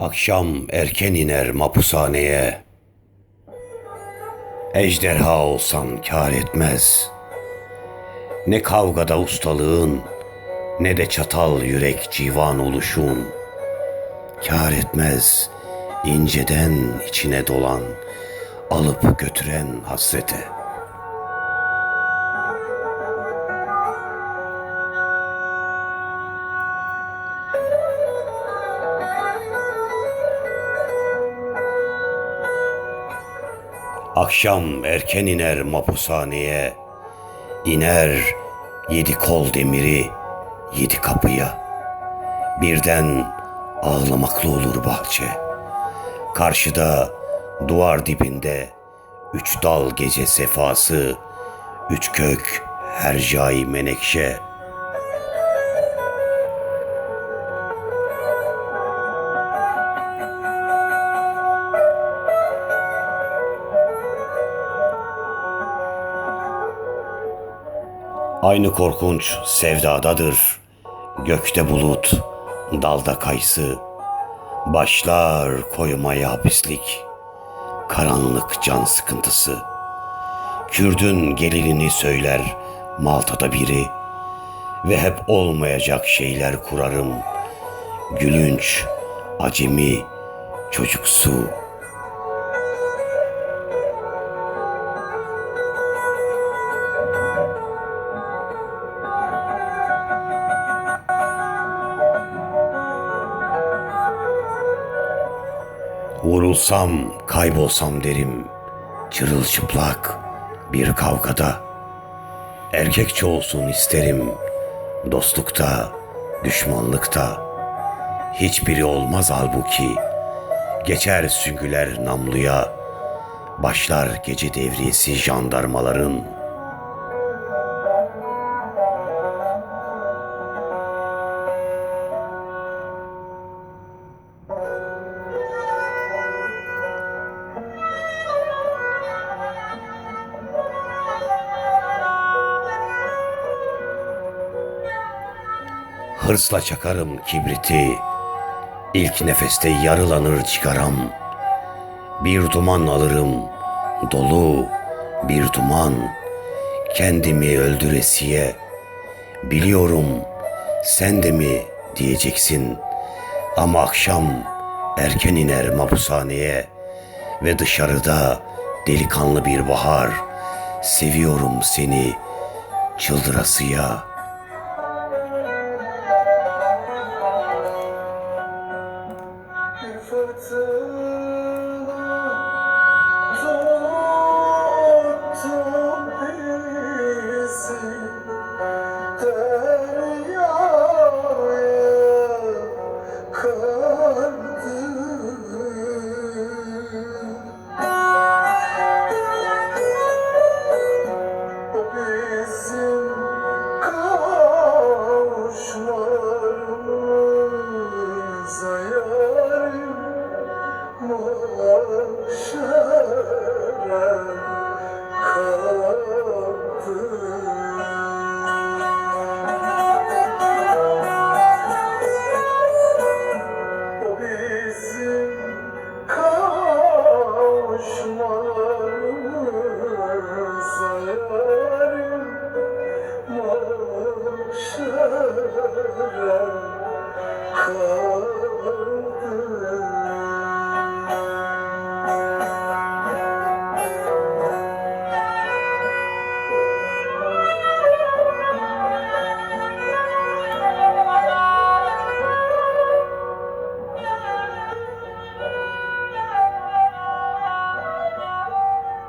Akşam erken iner mapushaneye. Ejderha olsan kar etmez. Ne kavgada ustalığın, ne de çatal yürek civan oluşun. Kar etmez inceden içine dolan, alıp götüren hasrete. Akşam erken iner mapushaneye, iner yedi kol demiri yedi kapıya. Birden ağlamaklı olur bahçe. Karşıda duvar dibinde üç dal gece sefası, üç kök hercai menekşe. Aynı korkunç sevdadadır. Gökte bulut, dalda kayısı. Başlar koymaya hapislik. Karanlık can sıkıntısı. Kürdün gelinini söyler Malta'da biri. Ve hep olmayacak şeyler kurarım. Gülünç, acemi, çocuksu. Vurulsam, kaybolsam derim. Çırılçıplak bir kavgada. Erkekçe olsun isterim. Dostlukta, düşmanlıkta. Hiçbiri olmaz halbuki. Geçer süngüler namluya. Başlar gece devriyesi jandarmaların. Hırsla çakarım kibriti. İlk nefeste yarılanır çıkaram. Bir duman alırım, dolu bir duman. Kendimi öldüresiye. Biliyorum sen de mi diyeceksin. Ama akşam erken iner mapushaneye. Ve dışarıda delikanlı bir bahar. Seviyorum seni çıldırasıya.'' Bir mahşere